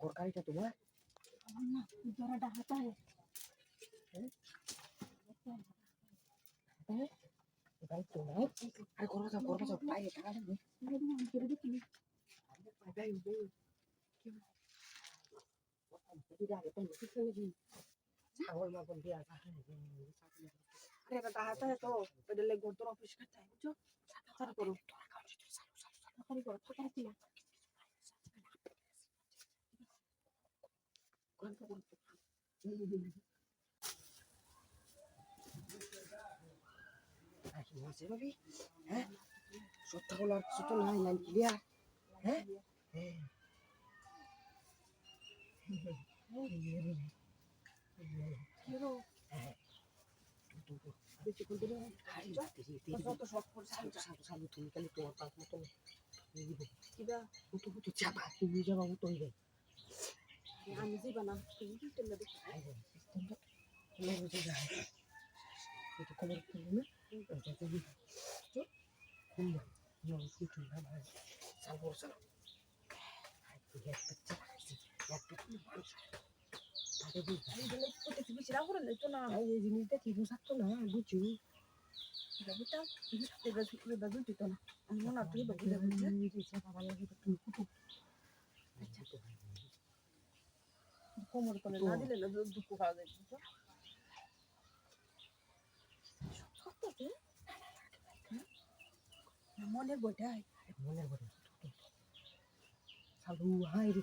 गोरकारीच्या तुम्हाला kurang sama ছাগল muggle দিয়ে আসা আরে এটা দাহাতে তো এটা লেগ ঘর তোর অফিস করতে বুঝছ? তাড়াতাড়ি করো। তাড়াতাড়ি করো, তাড়াতাড়ি হ্যাঁ। আমি যাবা না তুমি কি তেল দেবে কোমর কোলে না দিলে দুঃখ খাওয়া যায় বুঝছ সত্যি মনের বইটাই সালু হাই রে।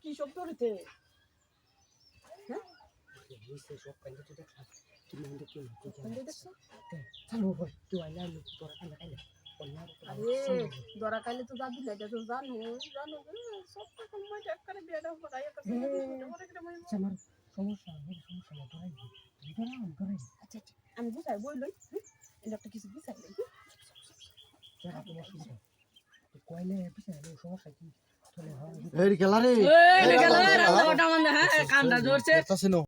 কি সব কান্দে তো দেখলাম তুমি আমাদের কি হচ্ছে কোনটা দেখছ চালু তুই আইলা আমি তোরা কান্দা কান্দা দরা কাইলে তো যাবি না তো জানো জানো। সব টাকা মই এক বিয়েটা মই আমার সমস্যা আমার সমস্যা না ধরাই ধরাই আচ্ছা আচ্ছা আমি বুঝাই বই লই এটা একটা কিছু বুঝাই লই সমস্যা কি